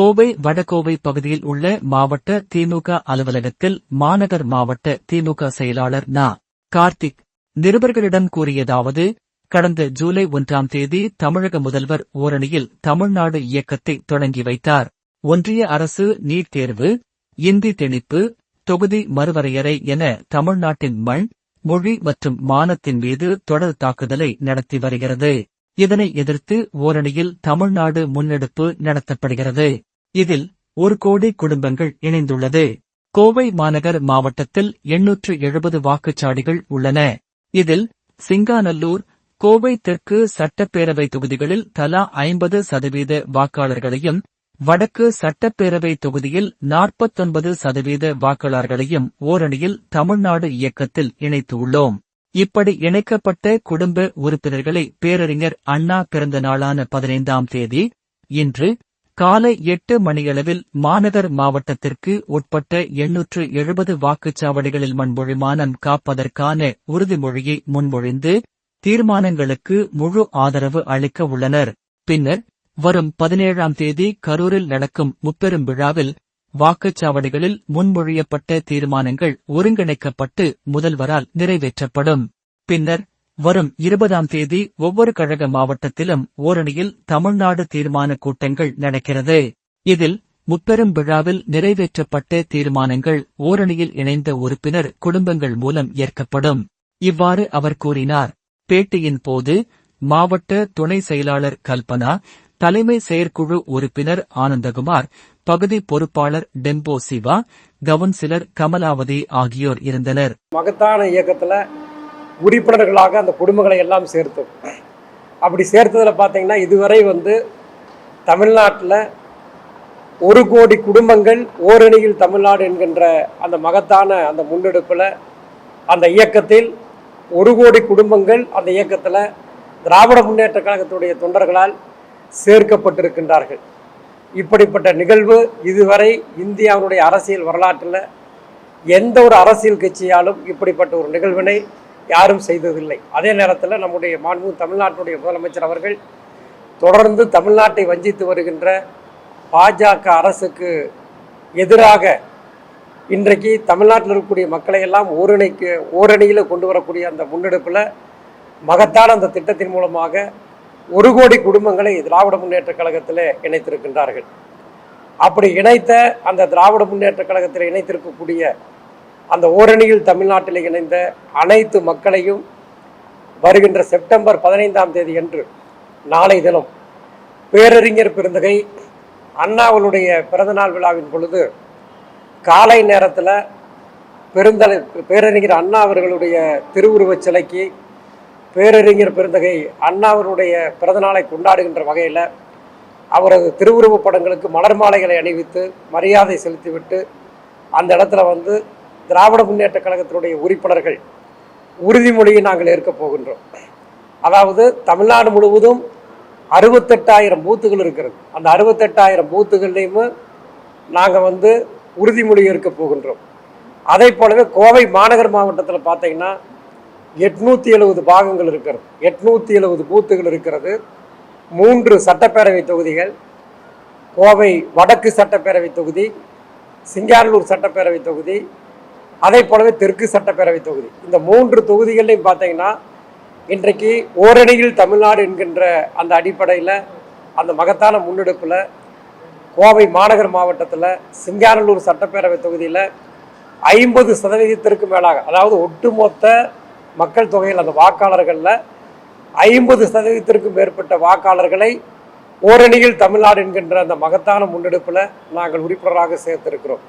கோவை வடகோவை பகுதியில் உள்ள மாவட்ட திமுக அலுவலகத்தில் மாநகர் மாவட்ட திமுக செயலாளர் நா. கார்த்திக் நிருபர்களிடம் கூறியதாவது கடந்த ஜூலை ஒன்றாம் தேதி தமிழக முதல்வர் ஓரணியில் தமிழ்நாடு இயக்கத்தை தொடங்கி வைத்தார். ஒன்றிய அரசு நீட் தேர்வு இந்தி திணிப்பு தொகுதி மறுவரையறை என தமிழ்நாட்டின் மண் மொழி மற்றும் மானத்தின் மீது தொடர் தாக்குதலை நடத்தி வருகிறது. இதனை எதிர்த்து ஓரணியில் தமிழ்நாடு முன்னெடுப்பு நடத்தப்படுகிறது. இதில் ஒரு கோடி குடும்பங்கள் இணைந்துள்ளது. கோவை மாநகர் மாவட்டத்தில் எண்ணூற்று எழுபது வாக்குச்சாடிகள் உள்ளன. இதில் சிங்காநல்லூர் கோவை தெற்கு சட்டப்பேரவை தொகுதிகளில் தலா ஐம்பது சதவீத வாக்காளர்களையும் வடக்கு சட்டப்பேரவை தொகுதியில் நாற்பத்தொன்பது சதவீத வாக்காளர்களையும் ஓரணியில் தமிழ்நாடு இயக்கத்தில் இணைத்துள்ளோம். இப்படி இணைக்கப்பட்ட குடும்ப உறுப்பினர்களை பேரறிஞர் அண்ணா பிறந்த நாளான பதினைந்தாம் தேதி இன்று காலை எட்டு மணியளவில் மாநகர் மாவட்டத்திற்கு உட்பட்ட எண்ணூற்று எழுபது வாக்குச்சாவடிகளில் மண்பொழிமானம் காப்பதற்கான உறுதிமொழியை முன்மொழிந்து தீர்மானங்களுக்கு முழு ஆதரவு அளிக்க உள்ளனர். பின்னர் வரும் பதினேழாம் தேதி கரூரில் நடக்கும் முப்பெரும் விழாவில் வாக்குச்சாவடிகளில் முன்மொழியப்பட்ட தீர்மானங்கள் ஒருங்கிணைக்கப்பட்டு முதல்வரால் நிறைவேற்றப்படும். பின்னர் வரும் இருபதாம் தேதி ஒவ்வொரு கழக மாவட்டத்திலும் ஓரணியில் தமிழ்நாடு தீர்மான கூட்டங்கள் நடக்கிறது. இதில் முப்பெரும் விழாவில் நிறைவேற்றப்பட்ட தீர்மானங்கள் ஓரணியில் இணைந்த உறுப்பினர் குடும்பங்கள் மூலம் ஏற்கப்படும். இவ்வாறு அவர் கூறினார். பேட்டியின் போது மாவட்ட துணை செயலாளர் கல்பனா தலைமை செயற்குழு உறுப்பினர் ஆனந்தகுமார் பகுதி பொறுப்பாளர் டெம்போ சிவா கவுன்சிலர் கமலாவதி ஆகியோர் இருந்தனர். மகத்தான இயக்கத்துல உறுப்பினர்களாக அந்த குடும்பங்களை எல்லாம் சேர்த்தோம். அப்படி சேர்த்ததில் பார்த்தீங்கன்னா இதுவரை வந்து தமிழ்நாட்டில் ஒரு கோடி குடும்பங்கள் ஓரணியில் தமிழ்நாடு என்கின்ற அந்த மகத்தான அந்த முன்னெடுப்பில் அந்த இயக்கத்தில் ஒரு கோடி குடும்பங்கள் அந்த இயக்கத்தில் திராவிட முன்னேற்ற கழகத்துடைய தொண்டர்களால் சேர்க்கப்பட்டிருக்கின்றார்கள். இப்படிப்பட்ட நிகழ்வு இதுவரை இந்தியாவுடைய அரசியல் வரலாற்றில் எந்த ஒரு அரசியல் கட்சியாலும் இப்படிப்பட்ட ஒரு நிகழ்வினை யாரும் செய்ததில்லை. அதே நேரத்தில் நம்முடைய மாண்பு தமிழ்நாட்டுடைய முதலமைச்சர் அவர்கள் தொடர்ந்து தமிழ்நாட்டை வஞ்சித்து வருகின்ற பாஜக அரசுக்கு எதிராக இன்றைக்கு தமிழ்நாட்டில் இருக்கக்கூடிய மக்களை எல்லாம் ஓரணிக்கு ஓரணியில் கொண்டு வரக்கூடிய அந்த முன்னெடுப்பில் மகத்தான அந்த திட்டத்தின் மூலமாக ஒரு கோடி குடும்பங்களை திராவிட முன்னேற்ற கழகத்தில் இணைத்திருக்கின்றார்கள். அப்படி இணைத்த அந்த திராவிட முன்னேற்ற கழகத்தில் இணைத்திருக்கக்கூடிய அந்த ஓரணியில் தமிழ்நாட்டில் இணைந்த அனைத்து மக்களையும் வருகின்ற செப்டம்பர் பதினைந்தாம் தேதி அன்று நாளை தினம் பேரறிஞர் பெருந்தகை அண்ணாவளுடைய பிறந்தநாள் விழாவின் பொழுது காலை நேரத்தில் பெருந்தலை பேரறிஞர் அண்ணா அவர்களுடைய திருவுருவச் சிலைக்கு பேரறிஞர் பெருந்தகை அண்ணாவருடைய பிறந்தநாளை கொண்டாடுகின்ற வகையில் அவரது திருவுருவப் படங்களுக்கு மலர் மாலைகளை அணிவித்து மரியாதை செலுத்திவிட்டு அந்த இடத்துல வந்து திராவிட முன்னேற்ற கழகத்தினுடைய உறுப்பினர்கள் உறுதிமொழியை நாங்கள் ஏற்கப் போகின்றோம். அதாவது தமிழ்நாடு முழுவதும் அறுபத்தெட்டாயிரம் பூத்துகள் இருக்கிறது. அந்த அறுபத்தெட்டாயிரம் பூத்துகள்லேயுமே நாங்கள் வந்து உறுதிமொழி ஏற்க போகின்றோம். அதே போலவே கோவை மாநகர் மாவட்டத்தில் பார்த்தீங்கன்னா எட்நூற்றி எழுபது பாகங்கள் இருக்கிறது. எட்நூற்றி எழுபது பூத்துகள் இருக்கிறது. மூன்று சட்டப்பேரவை தொகுதிகள் கோவை வடக்கு சட்டப்பேரவை தொகுதி சிங்காரலூர் சட்டப்பேரவை தொகுதி அதே போலவே தெற்கு சட்டப்பேரவை தொகுதி. இந்த மூன்று தொகுதிகள்லையும் பார்த்தீங்கன்னா இன்றைக்கு ஓரணியில் தமிழ்நாடு என்கின்ற அந்த அடிப்படையில் அந்த மகத்தான முன்னெடுப்பில் கோவை மாநகர் மாவட்டத்தில் சிங்காரலூர் சட்டப்பேரவை தொகுதியில் ஐம்பது சதவீதத்திற்கு மேலாக அதாவது ஒட்டுமொத்த மக்கள் தொகையில் அந்த வாக்காளர்களில் ஐம்பது சதவீதத்திற்கும் மேற்பட்ட வாக்காளர்களை ஓரணியில் தமிழ்நாடு என்கின்ற அந்த மகத்தான முன்னெடுப்பில் நாங்கள் உறுப்பினராக சேர்த்திருக்கிறோம்.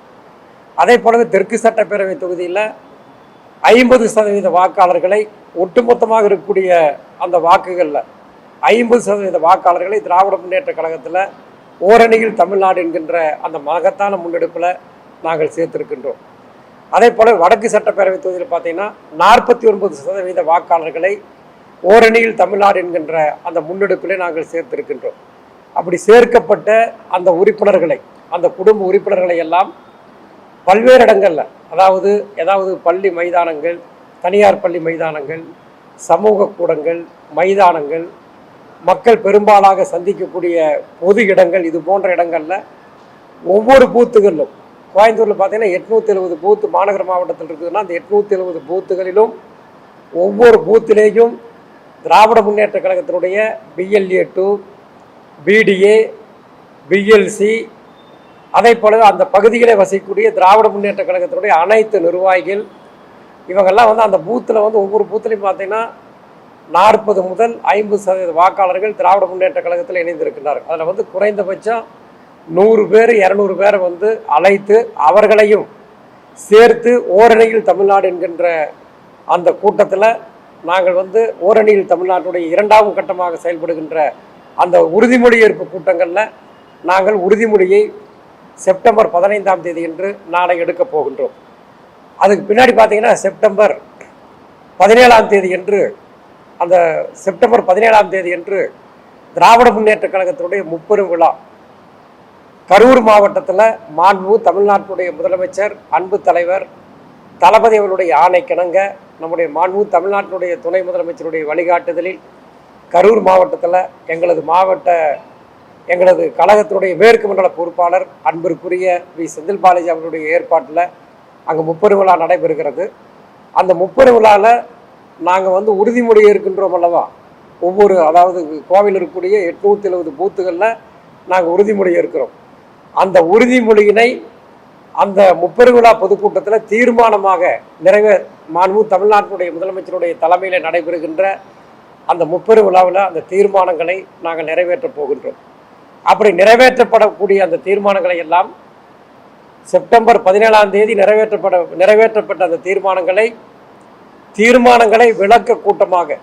அதே போலவே தெற்கு சட்டப்பேரவை தொகுதியில் ஐம்பது சதவீத வாக்காளர்களை ஒட்டுமொத்தமாக இருக்கக்கூடிய அந்த வாக்குகளில் ஐம்பது சதவீத வாக்காளர்களை திராவிட முன்னேற்ற கழகத்தில் ஓரணியில் தமிழ்நாடு என்கின்ற அந்த மகத்தான முன்னெடுப்பில் நாங்கள் சேர்த்திருக்கின்றோம். அதே போல் வடக்கு சட்டப்பேரவை தொகுதியில் பார்த்தீங்கன்னா நாற்பத்தி ஒன்பது சதவீத வாக்காளர்களை ஓரணியில் தமிழ்நாடு என்கின்ற அந்த முன்னெடுப்பிலே நாங்கள் சேர்த்திருக்கின்றோம். அப்படி சேர்க்கப்பட்ட அந்த உறுப்பினர்களை அந்த குடும்ப உறுப்பினர்களை எல்லாம் பல்வேறு இடங்களில் அதாவது ஏதாவது பள்ளி மைதானங்கள் தனியார் பள்ளி மைதானங்கள் சமூக கூடங்கள் மைதானங்கள் மக்கள் பெரும்பாலாக சந்திக்கக்கூடிய பொது இடங்கள் இது போன்ற இடங்களில் ஒவ்வொரு பூத்துகளிலும் கோயம்புத்தூரில் பார்த்தீங்கன்னா எட்நூற்றி எழுபது பூத்து மாநகர மாவட்டத்தில் இருக்குதுன்னா அந்த எட்நூற்றி எழுபது பூத்துகளிலும் ஒவ்வொரு பூத்திலேயும் திராவிட முன்னேற்ற கழகத்தினுடைய பிஎல்ஏ டூ பிடிஏ பிஎல்சி அதே போல அந்த பகுதிகளை வசிக்கக்கூடிய திராவிட முன்னேற்ற கழகத்தினுடைய அனைத்து நிர்வாகிகள் இவங்கெல்லாம் வந்து அந்த பூத்தில் வந்து ஒவ்வொரு பூத்துலையும் பார்த்தீங்கன்னா நாற்பது முதல் ஐம்பது சதவீத வாக்காளர்கள் திராவிட முன்னேற்ற கழகத்தில் இணைந்திருக்கிறார்கள் அதில் வந்து குறைந்தபட்சம் நூறு பேர் இரநூறு பேரை வந்து அழைத்து அவர்களையும் சேர்த்து ஓரணியில் தமிழ்நாடு என்கின்ற அந்த கூட்டத்தில் நாங்கள் வந்து ஓரணியில் தமிழ்நாட்டுடைய இரண்டாவது கட்டமாக செயல்படுகின்ற அந்த உறுதிமொழி ஏற்பு கூட்டங்களில் நாங்கள் உறுதிமொழியை செப்டம்பர் பதினைந்தாம் தேதி என்று நாளை எடுக்கப் போகின்றோம். அதுக்கு பின்னாடி பார்த்தீங்கன்னா செப்டம்பர் பதினேழாம் தேதி என்று அந்த செப்டம்பர் பதினேழாம் தேதி என்று திராவிட முன்னேற்ற கழகத்தினுடைய முப்பெரும் விழா. கரூர் மாவட்டத்தில் மாண்பு தமிழ்நாட்டுடைய முதலமைச்சர் அன்பு தலைவர் தளபதி அவர்களுடைய கிணங்க நம்முடைய மாண்பு தமிழ்நாட்டினுடைய துணை முதலமைச்சருடைய வழிகாட்டுதலில் கரூர் மாவட்டத்தில் எங்களது மாவட்ட எங்களது கழகத்தினுடைய மேற்கு மண்டல பொறுப்பாளர் அன்பிற்குரிய வி. செந்தில் பாலாஜி அவர்களுடைய ஏற்பாட்டில் அங்கே முப்பெரும் விழா நடைபெறுகிறது. அந்த முப்பெரும் விழாவில் நாங்கள் வந்து உறுதிமொழி இருக்கின்றோம் அல்லவா? ஒவ்வொரு அதாவது கோவில் இருக்கக்கூடிய எட்நூற்றி எழுபது பூத்துகளில் நாங்கள் உறுதிமொழி இருக்கிறோம் அந்த உறுதிமொழியினை அந்த முப்பெருவிழா பொதுக்கூட்டத்தில் தீர்மானமாக நிறைவே மாண்பு தமிழ்நாட்டினுடைய முதலமைச்சருடைய தலைமையில் நடைபெறுகின்ற அந்த முப்பெரும் விழாவில் அந்த தீர்மானங்களை நாங்கள் நிறைவேற்றப் போகின்றோம். அப்படி நிறைவேற்றப்படக்கூடிய அந்த தீர்மானங்களை எல்லாம் செப்டம்பர் பதினேழாம் தேதி நிறைவேற்றப்பட நிறைவேற்றப்பட்ட அந்த தீர்மானங்களை தீர்மானங்களை விளக்க கூட்டமாக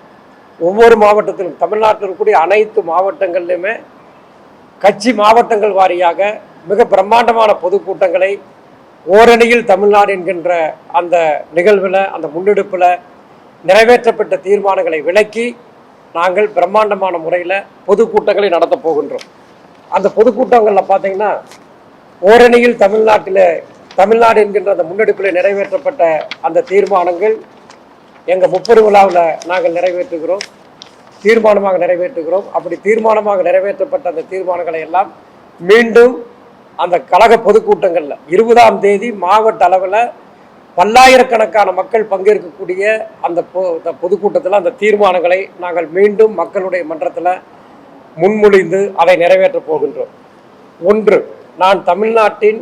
ஒவ்வொரு மாவட்டத்திலும் தமிழ்நாட்டில் இருக்கக்கூடிய அனைத்து மாவட்டங்கள்லையுமே கட்சி மாவட்டங்கள் வாரியாக மிக பிரம்மாண்டமான பொதுக்கூட்டங்களை ஓரணியில் தமிழ்நாடு என்கின்ற அந்த நிகழ்வில் அந்த முன்னெடுப்பில் நிறைவேற்றப்பட்ட தீர்மானங்களை விளக்கி நாங்கள் பிரம்மாண்டமான முறையில் பொதுக்கூட்டங்களை நடத்தப் போகின்றோம். அந்த பொதுக்கூட்டங்களில் பார்த்தீங்கன்னா ஓரணியில் தமிழ்நாட்டில் தமிழ்நாடு என்கின்ற அந்த முன்னெடுப்பில் நிறைவேற்றப்பட்ட அந்த தீர்மானங்கள் எங்கள் முப்பெருவிழாவில் நாங்கள் நிறைவேற்றுகிறோம். தீர்மானமாக நிறைவேற்றுகிறோம். அப்படி தீர்மானமாக நிறைவேற்றப்பட்ட அந்த தீர்மானங்களை எல்லாம் மீண்டும் அந்த கழக பொதுக்கூட்டங்களில் இருபதாம் தேதி மாவட்ட அளவில் பல்லாயிரக்கணக்கான மக்கள் பங்கேற்கக்கூடிய அந்த பொ அந்த பொதுக்கூட்டத்தில் அந்த தீர்மானங்களை நாங்கள் மீண்டும் மக்களுடைய மன்றத்தில் முன்மொழிந்து அதை நிறைவேற்றப் போகின்றோம். ஒன்று நான் தமிழ்நாட்டின்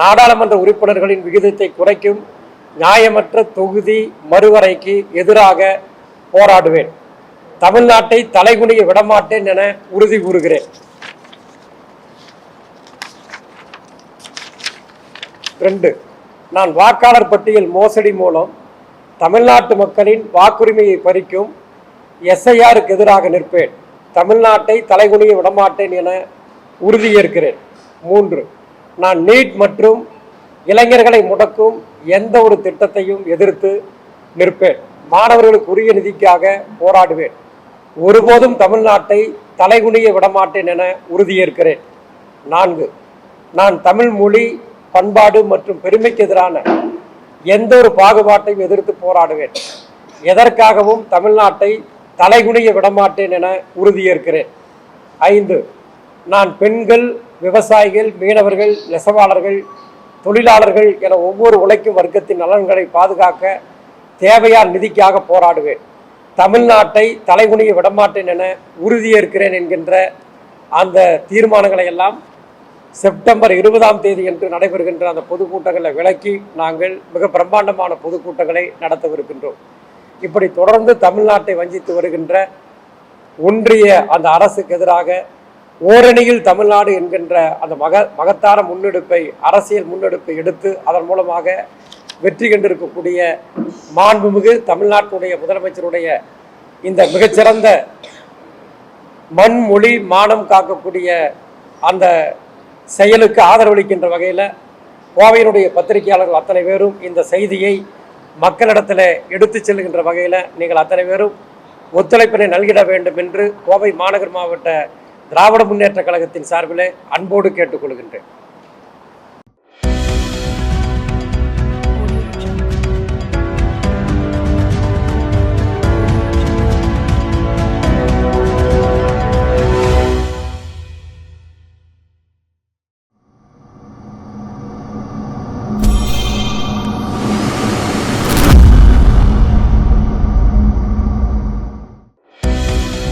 நாடாளுமன்ற உறுப்பினர்களின் விகிதத்தை குறைக்கும் நியாயமற்ற தொகுதி மறுவரைக்கு எதிராக போராடுவேன். தமிழ்நாட்டை தலைகுனிய விடமாட்டேன் என உறுதி கூறுகிறேன். ரெண்டு நான் வாக்காளர் பட்டியல் மோசடி மூலம் தமிழ்நாட்டு மக்களின் வாக்குரிமையை பறிக்கும் எஸ்ஐஆருக்கு எதிராக நிற்பேன். தமிழ்நாட்டை தலைகுனிய விடமாட்டேன் என உறுதியேற்கிறேன். மூன்று நான் நீட் மற்றும் இளைஞர்களை முடக்கும் எந்த ஒரு திட்டத்தையும் எதிர்த்து நிற்பேன். மாணவர்களுக்கு உரிய நிதிக்காக போராடுவேன். ஒருபோதும் தமிழ்நாட்டை தலைகுனிய விடமாட்டேன் என உறுதியேற்கிறேன். நான்கு நான் தமிழ் மொழி பண்பாடு மற்றும் பெருமைக்கு எதிரான எந்த ஒரு பாகுபாட்டையும் எதிர்த்து போராடுவேன். எதற்காகவும் தமிழ்நாட்டை தலைகுனிய விடமாட்டேன் என உறுதியேற்கிறேன். ஐந்து நான் பெண்கள் விவசாயிகள் மீனவர்கள் நெசவாளர்கள் தொழிலாளர்கள் என ஒவ்வொரு உழைக்கும் வர்க்கத்தின் நலன்களை பாதுகாக்க தேவையான நிதிக்காக போராடுவேன். தமிழ்நாட்டை தலைகுனிய விடமாட்டேன் என உறுதியேற்கிறேன் என்கின்ற அந்த தீர்மானங்களை எல்லாம் செப்டம்பர் இருபதாம் தேதி என்று நடைபெறுகின்ற அந்த பொதுக்கூட்டங்களை விளக்கி நாங்கள் மிக பிரம்மாண்டமான பொதுக்கூட்டங்களை நடத்தவிருக்கின்றோம். இப்படி தொடர்ந்து தமிழ்நாட்டை வஞ்சித்து வருகின்ற ஒன்றிய அந்த அரசுக்கு எதிராக ஓரணியில் தமிழ்நாடு என்கின்ற அந்த மக மகத்தான முன்னெடுப்பை அரசியல் முன்னெடுப்பை எடுத்து அதன் மூலமாக வெற்றி கண்டிருக்கக்கூடிய மாண்புமிகு தமிழ்நாட்டுடைய முதலமைச்சருடைய இந்த மிகச்சிறந்த மண் மொழி மானம் காக்கக்கூடிய அந்த செயலுக்கு ஆதரவளிக்கின்ற வகையில் கோவையினுடைய பத்திரிகையாளர்கள் அத்தனை பேரும் இந்த செய்தியை மக்களிடத்தில் எடுத்து செல்கின்ற வகையில் நீங்கள் அத்தனை பேரும் ஒத்துழைப்பினை நல்கிட வேண்டும் என்று கோவை மாநகர் மாவட்ட திராவிட முன்னேற்ற கழகத்தின் சார்பிலே அன்போடு கேட்டுக்கொள்கின்றேன்.